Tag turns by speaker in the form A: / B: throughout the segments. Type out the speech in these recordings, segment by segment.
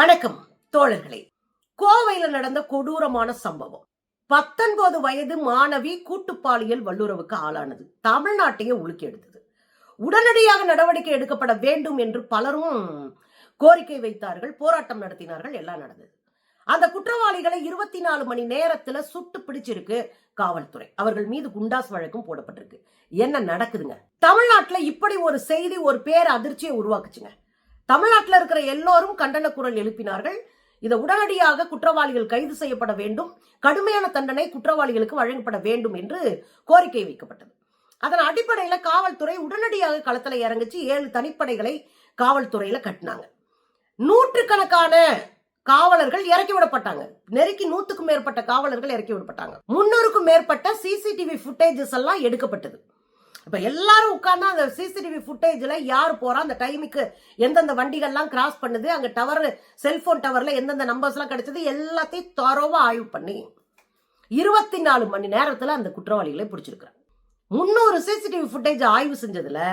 A: வணக்கம் தோழர்களே. கோவையில நடந்த கொடூரமான சம்பவம். பத்தொன்பது வயது மாணவி கூட்டுப்பாலியல் வல்லுறவுக்கு ஆளானது. தமிழ்நாட்டையே உலுக்கி எடுத்தது. உடனடியாக நடவடிக்கை எடுக்கப்பட வேண்டும் என்று பலரும் கோரிக்கை வைத்தார்கள் போராட்டம் நடத்தினார்கள் எல்லாம் நடந்தது. அந்த குற்றவாளிகளை இருபத்தி நாலு மணி நேரத்துல சுட்டு பிடிச்சிருக்கு காவல்துறை. அவர்கள் மீது குண்டாஸ் வழக்கும் போடப்பட்டிருக்கு. என்ன நடக்குதுங்க? தமிழ்நாட்டுல இப்படி ஒரு செய்தி ஒரு பேர் அதிர்ச்சியை உருவாக்குச்சுங்க. தமிழ்நாட்டில் இருக்கிற எல்லோரும் கண்டன குரல் எழுப்பினார்கள். இதை உடனடியாக குற்றவாளிகள் கைது செய்யப்பட வேண்டும். கடுமையான தண்டனை குற்றவாளிகளுக்கு வழங்கப்பட வேண்டும் என்று கோரிக்கை வைக்கப்பட்டது. அதன் அடிப்படையில காவல்துறை உடனடியாக களத்துல இறங்கிச்சு. ஏழு தனிப்படைகளை காவல்துறையில கட்டினாங்க. நூற்றுக்கணக்கான காவலர்கள் இறக்கி விடப்பட்டாங்க. நெருக்கி நூத்துக்கும் மேற்பட்ட காவலர்கள் இறக்கி விடப்பட்டாங்க. முன்னூறுக்கும் மேற்பட்ட சிசிடிவி ஃபுட்டேஜஸ் எல்லாம் எடுக்கப்பட்டது. இப்போ எல்லாரும் உட்கார்ந்து அந்த சிசிடிவி ஃபுட்டேஜில் யார் போகிறா அந்த டைமுக்கு எந்தெந்த வண்டிகள்லாம் கிராஸ் பண்ணுது? அங்கே டவர் செல்ஃபோன் டவரில் எந்தெந்த நம்பர்ஸ்லாம் கிடைச்சது? எல்லாத்தையும் தரவாக ஆய்வு பண்ணி இருபத்தி நாலு மணி நேரத்தில் அந்த குற்றவாளிகளை பிடிச்சிருக்கிறாங்க. முன்னூறு சிசிடிவி ஃபுட்டேஜ் ஆய்வு செஞ்சதில்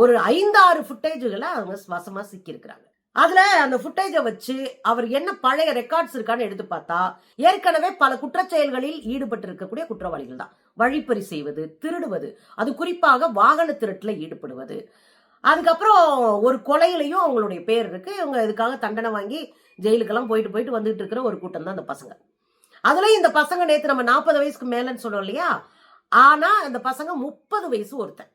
A: ஒரு ஐந்தாறு ஃபுட்டேஜுகளை அவங்க வசமா சிக்கியிருக்கிறாங்க. அதில் அந்த ஃபுட்டேஜை வச்சு அவர் என்ன பழைய ரெக்கார்ட்ஸ் இருக்கான்னு எடுத்து பார்த்தா ஏற்கனவே பல குற்றச்செயல்களில் ஈடுபட்டு இருக்கக்கூடிய குற்றவாளிகள் தான். வழிப்பறி செய்வது திருடுவது அது குறிப்பாக வாகன திருட்டுல ஈடுபடுவது. அதுக்கப்புறம் ஒரு கொலையிலையும் அவங்களுடைய பேர் இருக்கு. இவங்க இதுக்காக தண்டனை வாங்கி ஜெயிலுக்கெல்லாம் போயிட்டு போயிட்டு வந்துட்டு இருக்கிற ஒரு கூட்டம் தான் அந்த பசங்க. அதுலயும் இந்த பசங்க நேற்று நம்ம நாற்பது வயசுக்கு மேலன்னு சொன்னோம் இல்லையா? ஆனா அந்த பசங்க முப்பது வயசு ஒருத்தன்.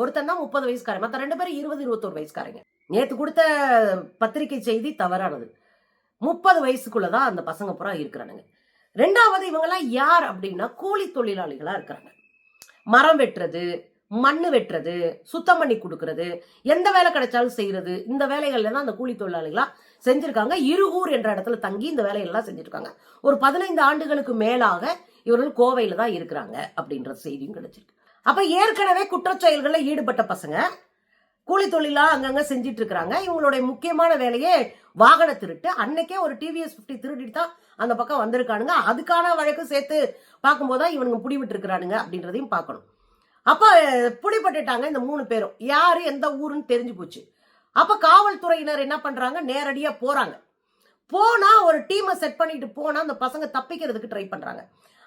A: ஒருத்தன் தான் முப்பது வயசுக்காரன். மற்ற ரெண்டு பேரும் இருபது இருபத்தோரு வயசுக்காரங்க. நேற்று கொடுத்த பத்திரிகை செய்தி தவறானது. முப்பது வயசுக்குள்ளதான் அந்த பசங்க புறா இருக்கிறானுங்க. ரெண்டாவது இவங்கெல்லாம் யார் அப்படின்னா கூலி தொழிலாளிகளா இருக்கிறாங்க. மரம் வெட்டுறது மண்ணு வெட்டுறது சுத்தம் பண்ணி கொடுக்கறது எந்த வேலை கிடைச்சாலும் செய்யறது இந்த வேலைகள்ல தான் அந்த கூலி தொழிலாளிகளா செஞ்சிருக்காங்க. இருகூர் என்ற இடத்துல தங்கி இந்த வேலையெல்லாம் செஞ்சிருக்காங்க. ஒரு பதினைந்து ஆண்டுகளுக்கு மேலாக இவர்கள் கோவையில தான் இருக்கிறாங்க அப்படின்ற செய்தியும் கிடைச்சிருக்கு. அப்ப ஏற்கனவே குற்றச்செயல்களில் ஈடுபட்ட பசங்க கூலி தொழிலாக அங்கங்கே செஞ்சிட்டு இருக்கிறாங்க இவங்களுடைய முக்கியமான வேலையே வாகன திருட்டு. அன்னைக்கே ஒரு டிவிஎஸ் ஃபிஃப்டி திருடிட்டு தான் அந்த பக்கம் வந்திருக்கானுங்க. அதுக்கான வழக்கு சேர்த்து பார்க்கும்போது தான் இவனுங்க புடிவிட்டு இருக்கிறானுங்க அப்படின்றதையும் பார்க்கணும். அப்போ பிடிபட்டுட்டாங்க இந்த மூணு பேரும். யார் எந்த ஊருன்னு தெரிஞ்சு போச்சு. அப்போ காவல்துறையினர் என்ன பண்றாங்க? நேரடியாக போகிறாங்க போனால் ஒரு டீமை செட் பண்ணிட்டு போனால் அந்த பசங்க தப்பிக்கிறதுக்கு ட்ரை பண்ணுறாங்க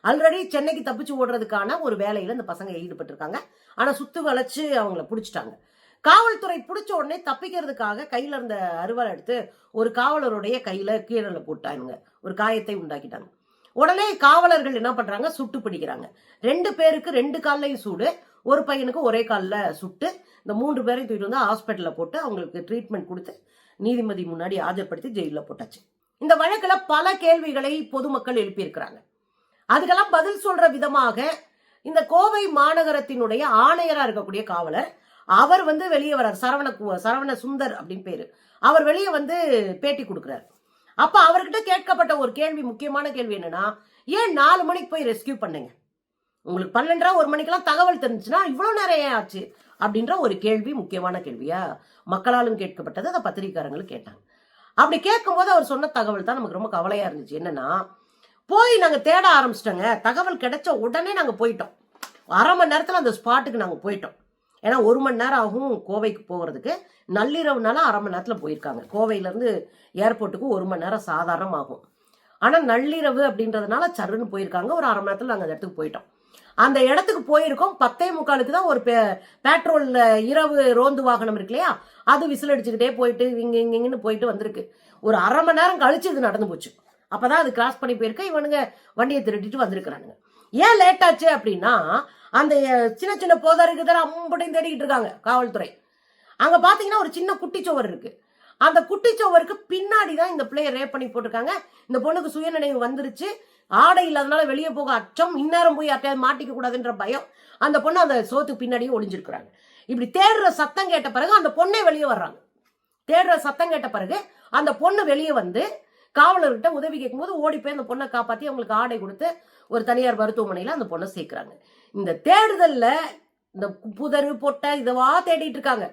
A: ஆல்ரெடி சென்னைக்கு தப்பிச்சு ஓடுறதுக்கான ஒரு வேலையில் இந்த பசங்க ஈடுபட்டிருக்காங்க. ஆனால் சுத்து வளைச்சு அவங்கள பிடிச்சிட்டாங்க. காவல்துறை பிடிச்ச உடனே தப்பிக்கிறதுக்காக கையில இருந்த அருவாள் எடுத்து ஒரு காவலருடைய கையில கீழே போட்டாங்க ஒரு காயத்தை உண்டாக்கிட்டாங்க. உடனே காவலர்கள் என்ன பண்றாங்க? சுட்டு பிடிக்கிறாங்க. ரெண்டு பேருக்கு ரெண்டு கால்லையும் சூடு ஒரு பையனுக்கு ஒரே காலில் சுட்டு இந்த மூன்று பேரையும் தூக்கிட்டு வந்து ஹாஸ்பிட்டலில் போட்டு அவங்களுக்கு ட்ரீட்மெண்ட் கொடுத்து நீதிமதி முன்னாடி ஆஜர்படுத்தி ஜெயிலில் போட்டாச்சு. இந்த வழக்கில் பல கேள்விகளை பொதுமக்கள் எழுப்பியிருக்கிறாங்க. அதுக்கெல்லாம் பதில் சொல்ற விதமாக இந்த கோவை மாநகரத்தினுடைய ஆணையராக இருக்கக்கூடிய காவலர் அவர் வந்து வெளியே வர்றார். சரவண சரவண சுந்தர் அப்படின்னு பேரு. அவர் வெளியே வந்து பேட்டி கொடுக்குறாரு. அப்ப அவர்கிட்ட கேட்கப்பட்ட ஒரு கேள்வி முக்கியமான கேள்வி என்னன்னா ஏன் நாலு மணிக்கு போய் ரெஸ்கியூ பண்ணுங்க? உங்களுக்கு பன்னெண்டரை ஒரு மணிக்கெல்லாம் தகவல் தெரிஞ்சுன்னா இவ்வளவு நேரம் ஏன் ஆச்சு? அப்படின்ற ஒரு கேள்வி முக்கியமான கேள்வியா மக்களாலும் கேட்கப்பட்டது. அதை பத்திரிக்காரங்களும் கேட்டாங்க. அப்படி கேட்கும்போது அவர் சொன்ன தகவல் தான் நமக்கு ரொம்ப கவலையா இருந்துச்சு. என்னன்னா போய் நாங்கள் தேட ஆரம்பிச்சிட்டோங்க. தகவல் கிடைச்ச உடனே நாங்கள் போயிட்டோம். அரை மணி நேரத்தில் அந்த ஸ்பாட்டுக்கு நாங்கள் போயிட்டோம். ஏன்னா ஒரு மணி நேரம் ஆகும் கோவைக்கு போகிறதுக்கு நள்ளிரவுனால அரை மணி நேரத்தில் போயிருக்காங்க. கோவையிலேருந்து ஏர்போர்ட்டுக்கு ஒரு மணி நேரம் சாதாரணம் ஆகும். ஆனால் நள்ளிரவு அப்படின்றதுனால சருன்னு போயிருக்காங்க. ஒரு அரை மணி நேரத்தில் நாங்கள் அந்த இடத்துக்கு போயிட்டோம். அந்த இடத்துக்கு போயிருக்கோம். பத்தே முக்காலுக்கு தான் ஒரு பெட்ரோல் இரவு ரோந்து வாகனம் இருக்கு இல்லையா? அது விசில் அடிச்சுக்கிட்டே போயிட்டு இங்க இங்கிங்கன்னு போயிட்டு வந்திருக்கு. ஒரு அரை மணி நேரம் கழிச்சு இது நடந்து போச்சு. அப்பதான் அது கிராஸ் பண்ணி போயிருக்க. இவனுங்க வண்டியை திருட்டிட்டு வந்திருக்கிறானுங்க. ஏன் லேட் ஆச்சு அப்படின்னா அந்த சின்ன சின்ன போதாருக்கு தான் அம்பட்டையும் தேடிக்கிட்டு இருக்காங்க காவல்துறை. அங்க பாத்தீங்கன்னா ஒரு சின்ன குட்டிச்சோவர் இருக்கு. அந்த குட்டிச்சுவருக்கு பின்னாடி தான் இந்த பிள்ளைய ரேப் பண்ணி போட்டிருக்காங்க. இந்த பொண்ணுக்கு சுயநினைவு வந்துருச்சு. ஆடை இல்லாதனால வெளியே போக அச்சம். இந்நேரம் போய் யார்ட்டையாவது மாட்டிக்க கூடாதுன்ற பயம். அந்த பொண்ணு அந்த சோத்துக்கு பின்னாடியே ஒளிஞ்சிருக்கிறாங்க. இப்படி தேடுற சத்தம் கேட்ட பிறகு அந்த பொண்ணே வெளியே வர்றாங்க. தேடுற சத்தம் கேட்ட பிறகு அந்த பொண்ணு வெளியே வந்து காவலர்கிட்ட உதவி கேட்கும்போது ஓடி போய் அந்த பொண்ணை காப்பாற்றி அவங்களுக்கு ஆடை கொடுத்து ஒரு தனியார் மருத்துவமனையில் அந்த பொண்ணை சேர்க்குறாங்க. இந்த தேடுதல்ல இந்த புதரு பொட்டை இதவா தேடிட்டு இருக்காங்க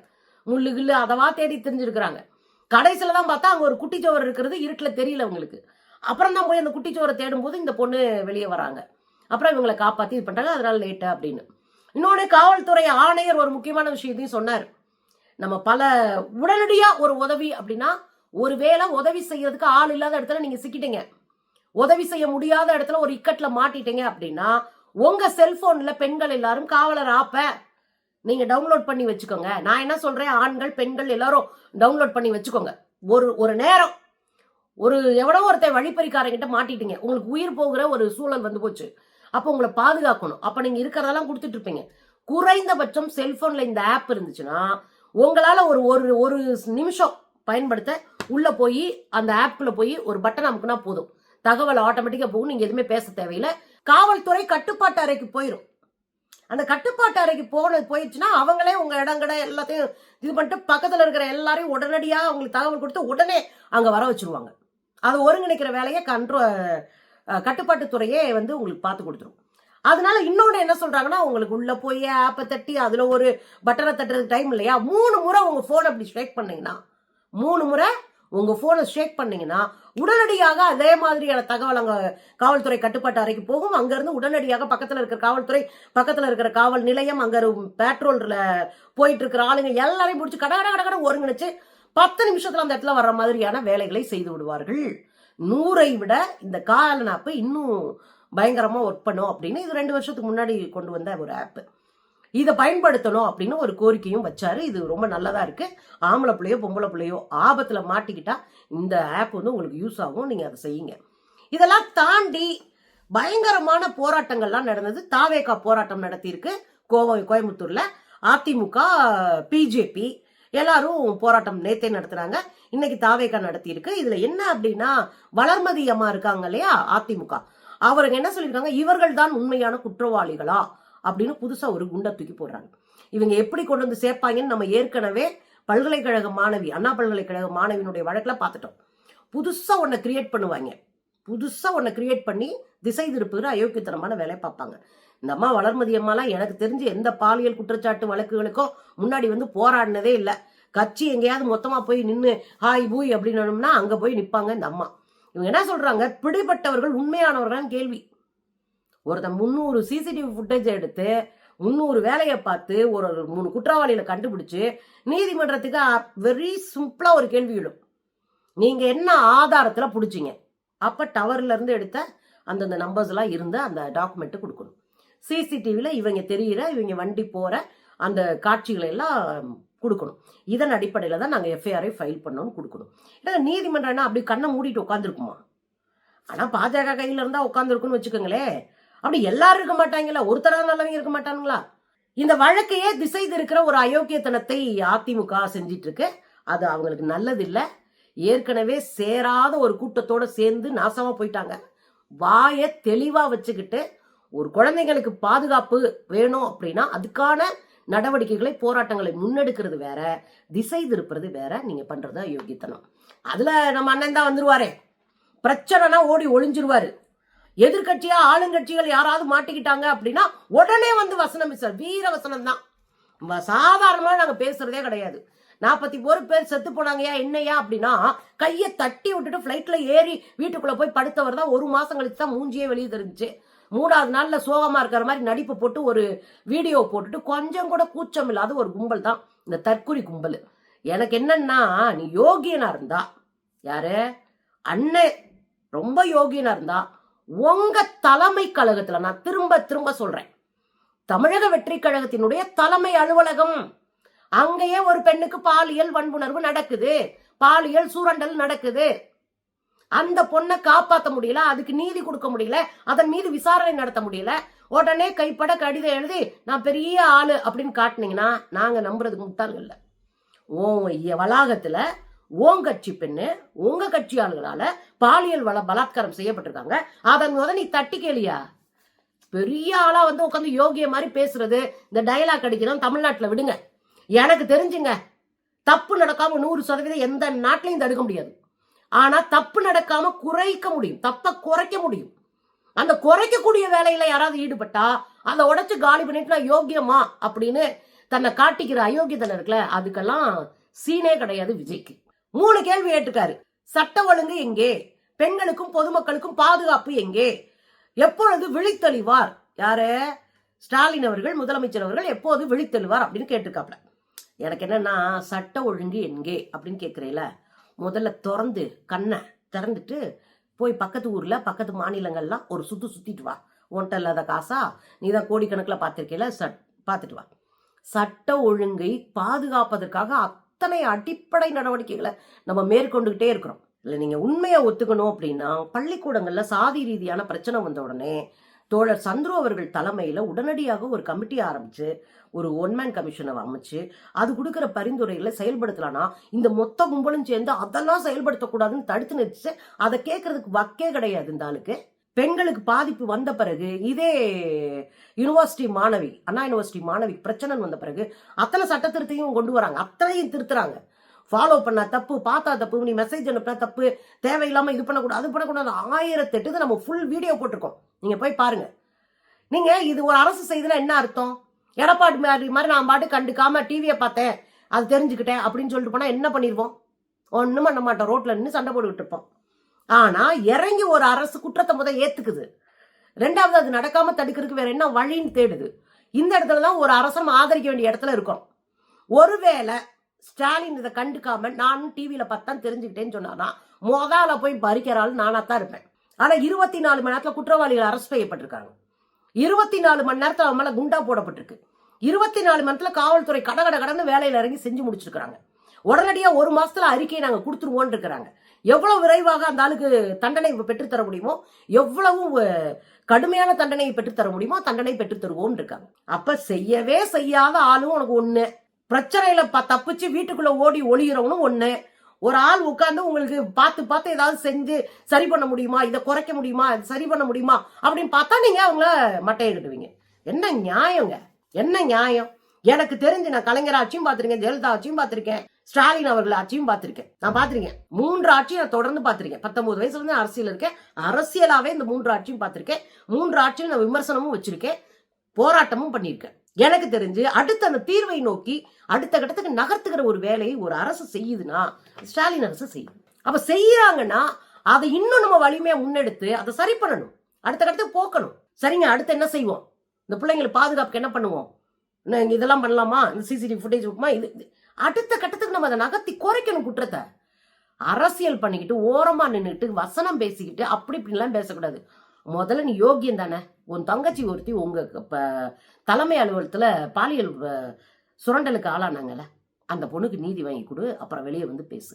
A: முள்ளு கில்லு அதவா தேடி தெரிஞ்சிருக்கிறாங்க. கடைசியில தான் பார்த்தா அங்க ஒரு குட்டிச்சோவர் இருக்கிறது இருட்டில் தெரியல அவங்களுக்கு அப்புறம் தான் போய் அந்த குட்டிச்சோரை தேடும்போது இந்த பொண்ணு வெளியே வராங்க. அப்புறம் இவங்களை காப்பாத்தி இது பண்றாங்க அதனால லேட்டா அப்படின்னு. இன்னொன்னு காவல்துறை ஆணையர் ஒரு முக்கியமான விஷயத்தையும் சொன்னார். நம்ம பல உடனடியா ஒரு உதவி அப்படின்னா ஒருவேளை உதவி செய்யறதுக்கு ஆள் இல்லாத இடத்துல நீங்க சிக்கிட்டீங்க. உதவி செய்ய முடியாத இடத்துல ஒரு இக்கட்டில் மாட்டிட்டீங்க அப்படின்னா உங்க செல்போன்ல பெண்கள் எல்லாரும் காவலர் ஆப்ப நீங்க டவுன்லோட் பண்ணி வச்சுக்கோங்க. நான் என்ன சொல்றேன்? ஆண்கள் பெண்கள் எல்லாரும் டவுன்லோட் பண்ணி வச்சுக்கோங்க. ஒரு ஒரு நேரம். ஒரு எவ்வளோ ஒருத்தன் வழிப்பறிக்காரங்கிட்ட மாட்டிட்டீங்க. உங்களுக்கு உயிர் போகிற ஒரு சூழல் வந்து போச்சு. அப்போ உங்களை பாதுகாக்கணும். அப்போ நீங்க இருக்கிறதெல்லாம் கொடுத்துட்டு இருப்பீங்க. குறைந்தபட்சம் செல்போன்ல இந்த ஆப் இருந்துச்சுன்னா உங்களால ஒரு ஒரு ஒரு நிமிஷம் பயன்படுத்த உள்ள போய் அந்த ஆப்குள்ள போய் ஒரு பட்டன் அமுக்குனா போதும். தகவல் ஆட்டோமேட்டிக்கா போகும். நீங்க எதுவுமே பேச தேவையில்லை. காவல்துறை கட்டுப்பாட்டு அறைக்கு போயிடும் அந்த கட்டுப்பாட்டு அறைக்கு போனது போயிடுச்சுன்னா அவங்களே உங்கள் இடங்கட எல்லாத்தையும் இது பண்ணிட்டு பக்கத்தில் இருக்கிற எல்லாரையும் உடனடியாக அவங்களுக்கு தகவல் கொடுத்து உடனே அங்கே வர வச்சுருவாங்க. அதை ஒருங்கிணைக்கிற வேலையை கண்ட்ரோ கட்டுப்பாட்டுத்துறையே வந்து உங்களுக்கு பார்த்து கொடுத்துரும். அதனால இன்னொன்று என்ன சொல்றாங்கன்னா உங்களுக்கு உள்ள போய் ஆப்பை தட்டி அதில் ஒரு பட்டனை தட்டுறது டைம் இல்லையா? மூணு முறை உங்க ஃபோனை அப்படி ஸ்ட்ரைக் பண்ணீங்கன்னா மூணு முறை உங்க போனை ஷேக் பண்ணீங்கன்னா உடனடியாக அதே மாதிரியான தகவல் அங்க காவல்துறை கட்டுப்பாட்டு அறைக்கு போகும். அங்கேருந்து உடனடியாக பக்கத்துல இருக்கிற காவல்துறை பக்கத்துல இருக்கிற காவல் நிலையம் அங்க பேட்ரோல்ல போயிட்டு இருக்கிற ஆளுங்க எல்லாரையும் பிடிச்சி கட கட கட கட ஒருங்கிணைச்சு பத்து நிமிஷத்துல அந்த இடத்துல வர்ற மாதிரியான வேலைகளை செய்து விடுவார்கள். நூறை விட இந்த காலன் ஆப்பு இன்னும் பயங்கரமா ஒர்க் பண்ணும் அப்படின்னு இது ரெண்டு வருஷத்துக்கு முன்னாடி கொண்டு வந்த ஒரு ஆப்பு இதை பயன்படுத்தணும் அப்படின்னு ஒரு கோரிக்கையும் வச்சாரு. இது ரொம்ப நல்லதா இருக்கு. ஆம்பளை பிள்ளையோ பொம்பளை பிள்ளையோ ஆபத்துல மாட்டிக்கிட்டா இந்த ஆப் வந்து உங்களுக்கு யூஸ் ஆகும். நீங்க அதை செய்யுங்க. இதெல்லாம் தாண்டி பயங்கரமான போராட்டங்கள்லாம் நடந்தது. தாவேகா போராட்டம் நடத்தியிருக்கு. கோவை கோயம்புத்தூர்ல. அதிமுக பிஜேபி எல்லாரும் போராட்டம் நேத்தே நடத்துறாங்க இன்னைக்கு தாவேகா நடத்தியிருக்கு. இதுல என்ன அப்படின்னா வளர்மதி அம்மா இருக்காங்க இல்லையா அதிமுக. அவருங்க என்ன சொல்லியிருக்காங்க? இவர்கள் தான் உண்மையான குற்றவாளிகளா? அப்படின்னு புதுசா ஒரு குண்டை தூக்கி போடுறாங்க. இவங்க எப்படி கொண்டு வந்து சேர்ப்பாங்கன்னு நம்ம ஏற்கனவே பல்கலைக்கழக மாணவி அண்ணா பல்கலைக்கழக மாணவியினுடைய வழக்கில் பார்த்துட்டோம். புதுசா ஒன்றை கிரியேட் பண்ணுவாங்க. புதுசா ஒன்றை கிரியேட் பண்ணி திசை திருப்புகிற அயோக்கியத்தனமான வேலையை பார்ப்பாங்க. இந்த அம்மா வளர்மதி அம்மாலாம் எனக்கு தெரிஞ்சு எந்த பாலியல் குற்றச்சாட்டு வழக்குகளுக்கும் முன்னாடி வந்து போராடினதே இல்லை. கட்சி எங்கேயாவது மொத்தமாக போய் நின்று ஹாய் பூய் அப்படின்னோம்னா அங்கே போய் நிற்பாங்க இந்த அம்மா. இவங்க என்ன சொல்கிறாங்க பிடிபட்டவர்கள் உண்மையானவர்களான்னு கேள்வி. ஒருத்தன் முந்நூறு சிசிடிவி ஃபுட்டேஜ் எடுத்து முந்நூறு வேலையை பார்த்து ஒரு மூணு குற்றவாளிகளை கண்டுபிடிச்சு நீதிமன்றத்துக்கு வெரி சிம்பிளாக ஒரு கேள்வி இடும் நீங்கள் என்ன ஆதாரத்தில் பிடிச்சிங்க? அப்போ டவர்லேருந்து எடுத்த அந்தந்த நம்பர்ஸ்லாம் இருந்து அந்த டாக்குமெண்ட்டு கொடுக்கணும். சிசிடிவியில் இவங்க தெரியிற இவங்க வண்டி போகிற அந்த காட்சிகளை எல்லாம் கொடுக்கணும். இதன் அடிப்படையில் தான் நாங்கள் எஃப்ஐஆரை ஃபைல் பண்ணோம்னு கொடுக்கணும். ஏன்னா நீதிமன்றம் என்ன அப்படி கண்ணை மூடிட்டு உட்காந்துருக்குமா ஆனால் பாஜக கையில் இருந்தால் உட்காந்துருக்குன்னு வச்சுக்கோங்களேன். அப்படி எல்லாரும் இருக்க மாட்டாங்களா? ஒருத்தராக நல்லவங்க இருக்க மாட்டானுங்களா? இந்த வழக்கையே திசை திருக்கிற ஒரு அயோக்கியத்தனத்தை அதிமுக செஞ்சிட்டு இருக்கு அது அவங்களுக்கு நல்லதில்லை. ஏற்கனவே சேராத ஒரு கூட்டத்தோட சேர்ந்து நாசமா போயிட்டாங்க. வாயை தெளிவா வச்சுக்கிட்டு ஒரு குழந்தைங்களுக்கு பாதுகாப்பு வேணும் அப்படின்னா அதுக்கான நடவடிக்கைகளை போராட்டங்களை முன்னெடுக்கிறது வேற திசை திருப்புறது வேற நீங்க பண்றது அயோக்கியத்தனம். அதுல நம்ம அண்ணன் தான் வந்துருவாரே. பிரச்சனைனா ஓடி ஒளிஞ்சிருவாரு. எதிர்கட்சியா ஆளுங்கட்சிகள் யாராவது மாட்டிக்கிட்டாங்க அப்படின்னா உடனே வந்து வசனம் சார் வீர வசனம் தான். சாதாரணமாக நாங்கள் பேசுறதே கிடையாது. நாற்பத்தி ஒரு பேர் செத்து போனாங்கயா என்னையா அப்படின்னா கையை தட்டி விட்டுட்டு ஃப்ளைட்ல ஏறி வீட்டுக்குள்ள போய் படுத்தவர் தான் ஒரு மாசம் கழிச்சு தான் மூஞ்சியே வெளியே தெரிஞ்சு மூணாவது நாள்ல சோகமா இருக்கிற மாதிரி நடிப்பு போட்டு ஒரு வீடியோ போட்டுட்டு கொஞ்சம் கூட கூச்சம் இல்லாத ஒரு கும்பல் தான் இந்த தற்குறி கும்பல். எனக்கு என்னன்னா நீ யோகியனா இருந்தா யாரு? அண்ணன் ரொம்ப யோகியனா இருந்தா உங்க தலைமை கழகத்துல நான் திரும்ப திரும்ப சொல்றேன். தமிழக வெற்றி கழகத்தினுடைய தலைமை அலுவலகம் அங்கேயே ஒரு பெண்ணுக்கு பாலியல் வன்புணர்வு நடக்குது. பாலியல் சூரண்டல் நடக்குது. அந்த பொண்ணை காப்பாத்த முடியல அதுக்கு நீதி கொடுக்க முடியல அதன் மீது விசாரணை நடத்த முடியல. உடனே கைப்பட கடிதம் எழுதி நான் பெரிய ஆளு அப்படின்னு காட்டினீங்கன்னா நாங்க நம்புறதுக்கு முட்டாள்கள் இல்லை. ஓ வளாகத்துல ஓங்கட்சி பெண்ணு உங்க கட்சி ஆளுகளால பாலியல் வள பலாத்காரம் செய்யப்பட்டிருக்காங்க. அதன் முத நீ தட்டி கேளியா? பெரிய ஆளா வந்து உட்காந்து யோகிய மாதிரி பேசுறது இந்த டைலாக் அடிக்கணும் தமிழ்நாட்டுல விடுங்க. எனக்கு தெரிஞ்சுங்க தப்பு நடக்காம நூறு சதவீதம் எந்த நாட்டிலையும் தடுக்க முடியாது. ஆனா தப்பு நடக்காம குறைக்க முடியும் தப்ப குறைக்க முடியும். அந்த குறைக்கக்கூடிய வேலையில யாராவது ஈடுபட்டா அதை உடச்சு காலி பண்ணிட்டு நான் யோக்கியமா அப்படின்னு தன்னை காட்டிக்கிற அயோக்கியத்தனம் இருக்குல்ல அதுக்கெல்லாம் சீனே கிடையாது விஜய்க்கு. மூணு கேள்வி கேட்டுக்காரு சட்ட ஒழுங்கு எங்கே? பெண்களுக்கும் பொதுமக்களுக்கும் பாதுகாப்பு எங்கே? எப்பொழுது விழித்தெளிவார்? யாரு? ஸ்டாலின் அவர்கள் முதலமைச்சர் அவர்கள் எப்போது விழித்தெழுவார் அப்படின்னு கேட்டிருக்காப்ல எனக்கு என்னன்னா சட்ட ஒழுங்கு எங்கே அப்படின்னு கேட்கிறீல. முதல்ல திறந்து கண்ணை திறந்துட்டு போய் பக்கத்து ஊர்ல பக்கத்து மாநிலங்கள்லாம் ஒரு சுத்து சுத்திட்டு வா. ஒன்ட்ட இல்லாத காசா? நீ தான் கோடிக்கணக்கில் பார்த்துருக்கீல சட் பார்த்துட்டு வா. சட்ட ஒழுங்கை பாதுகாப்பதற்காக அத்தனை அடிப்படை நடவடிக்கைகளை நம்ம மேற்கொண்டுகிட்டே இருக்கிறோம். இல்லை நீங்கள் உண்மையை ஒத்துக்கணும் அப்படின்னா பள்ளிக்கூடங்களில் சாதி ரீதியான பிரச்சனை வந்த உடனே தோழர் சந்துரு அவர்கள் தலைமையில் உடனடியாக ஒரு கமிட்டி ஆரம்பித்து ஒரு ஒன்மேன் கமிஷனை அமைச்சு அது கொடுக்குற பரிந்துரைகளை செயல்படுத்தலாம்னா இந்த மொத்த கும்பலும் சேர்ந்து அதெல்லாம் செயல்படுத்தக்கூடாதுன்னு தடுத்து நிறுத்து அதை கேட்கறதுக்கு வக்கே கிடையாது இந்த ஆளுக்கு. பெண்களுக்கு பாதிப்பு வந்த பிறகு இதே யூனிவர்சிட்டி மாணவி அண்ணா யூனிவர்சிட்டி மாணவி பிரச்சனை வந்த பிறகு அத்தனை சட்ட திருத்தையும் கொண்டு வராங்க. அத்தனையும் திருத்துறாங்க. ஃபாலோ பண்ண தப்பு பார்த்தா தப்பு நீ மெசேஜ் அனுப்பினா தப்பு தேவையில்லாம இது பண்ணக்கூடாது அது பண்ணக்கூடாது. ஆயிரத்தெட்டு இது நம்ம ஃபுல் வீடியோ போட்டிருக்கோம். நீங்க போய் பாருங்க. நீங்க இது ஒரு அரசு செய்ததுன்னா என்ன அர்த்தம்? எடப்பாடி மாதிரி மாதிரி நான் பாட்டு கண்டுக்காம டிவியை பார்த்தேன் அது தெரிஞ்சுக்கிட்டேன் அப்படின்னு சொல்லிட்டு போனா என்ன பண்ணிடுவோம் ஒன்றும் பண்ண மாட்டோம். ரோட்ல நின்று சண்டை போட்டுக்கிட்டு இருப்போம். ஆனா இறங்கி ஒரு அரசு குற்றத்தை முதல் ஏத்துக்குது. ரெண்டாவது அது நடக்காம தடுக்கிறதுக்கு வேற என்ன வழின்னு தேடுது. இந்த இடத்துல தான் ஒரு அரசு நம்ம ஆதரிக்க வேண்டிய இடத்துல இருக்கோம். ஒருவேளை ஸ்டாலின் இதை கண்டுக்காம நானும் டிவியில பார்த்தா தெரிஞ்சுக்கிட்டேன்னு சொன்னானா மொதால போய் பறிக்கிறாள் நானா தான் இருப்பேன். ஆனா இருபத்தி நாலு மணி நேரத்துல குற்றவாளிகள் அரெஸ்ட் செய்யப்பட்டிருக்காங்க. இருபத்தி நாலு மணி நேரத்தில் அவன் மேலே குண்டா போடப்பட்டிருக்கு. இருபத்தி நாலு மணி நேரத்தில் காவல்துறை கட கட கடந்து வேலையில் இறங்கி செஞ்சு முடிச்சிருக்கிறாங்க. உடனடியாக ஒரு மாதத்தில் அறிக்கையை நாங்கள் கொடுத்துருவோன்னு இருக்கிறாங்க. எவ்வளவு விரைவாக அந்த ஆளுக்கு தண்டனை பெற்றுத்தர முடியுமோ எவ்வளவு கடுமையான தண்டனையை பெற்றுத்தர முடியுமோ தண்டனை பெற்றுத்தருவோம்னு இருக்காங்க. அப்ப செய்யவே செய்யாத ஆளும் உனக்கு ஒண்ணு. பிரச்சனையில ப- தப்பிச்சு வீட்டுக்குள்ள ஓடி ஒளிகிறவனும் ஒண்ணு. ஒரு ஆள் உட்கார்ந்து உங்களுக்கு பார்த்து பார்த்து ஏதாவது செஞ்சு சரி பண்ண முடியுமா? இதை குறைக்க முடியுமா? சரி பண்ண முடியுமா? அப்படின்னு பார்த்தா நீங்க அவங்கள மட்டையை என்ன நியாயங்க? என்ன நியாயம்? எனக்கு தெரிஞ்சு நான் கலைஞர் ஆட்சியும் பார்த்திருக்கேன் ஜெயலலிதா ஆட்சியும் பார்த்துருக்கேன். ஸ்டாலின் அவர்கள் ஆட்சியும் பார்த்திருக்கேன். நான் பார்த்திருக்கேன். மூன்று ஆட்சியும் நான் தொடர்ந்து பார்த்திருக்கேன். பத்தொன்பது வயசுல இருந்து அரசியல் இருக்கேன். அரசியலாவே இந்த மூன்று ஆட்சியும் பார்த்திருக்கேன். மூன்று ஆட்சியும் நான் விமர்சனமும் வச்சிருக்கேன். போராட்டமும் பண்ணியிருக்கேன். எனக்கு தெரிஞ்சு அடுத்த அந்த தீர்வை நோக்கி அடுத்த கட்டத்துக்கு நகர்த்துகிற ஒரு வேலையை ஒரு அரசு செய்யுதுன்னா ஸ்டாலின் அரசு செய்யும். அப்ப செய்யறாங்கன்னா அதை இன்னும் நம்ம வலிமையா முன்னெடுத்து அதை சரி பண்ணணும். அடுத்த கட்டத்துக்கு போக்கணும். சரிங்க அடுத்து என்ன செய்வோம்? இந்த பிள்ளைங்களை பாதுகாப்புக்கு என்ன பண்ணுவோம்? இதெல்லாம் பண்ணலாமா? இந்த சிசிடிவி ஃபுட்டேஜ் இருக்குமா? இது இது. அடுத்த கட்டத்துக்கு நம்ம அதை நகர்த்தி குறைக்கணும் குற்றத்தை. அரசியல் பண்ணிக்கிட்டு ஓரமா நின்றுட்டு வசனம் பேசிக்கிட்டு அப்படி இப்படிலாம் பேசக்கூடாது. முதல்ல நீ யோக்கியம் தானே. உன் தங்கச்சி ஒருத்தி உங்க இப்போ தலைமை அலுவலகத்துல பாலியல் சுரண்டலுக்கு ஆளானாங்கல்ல. அந்த பொண்ணுக்கு நீதி வாங்கி கொடு அப்புறம் வெளியே வந்து பேசு.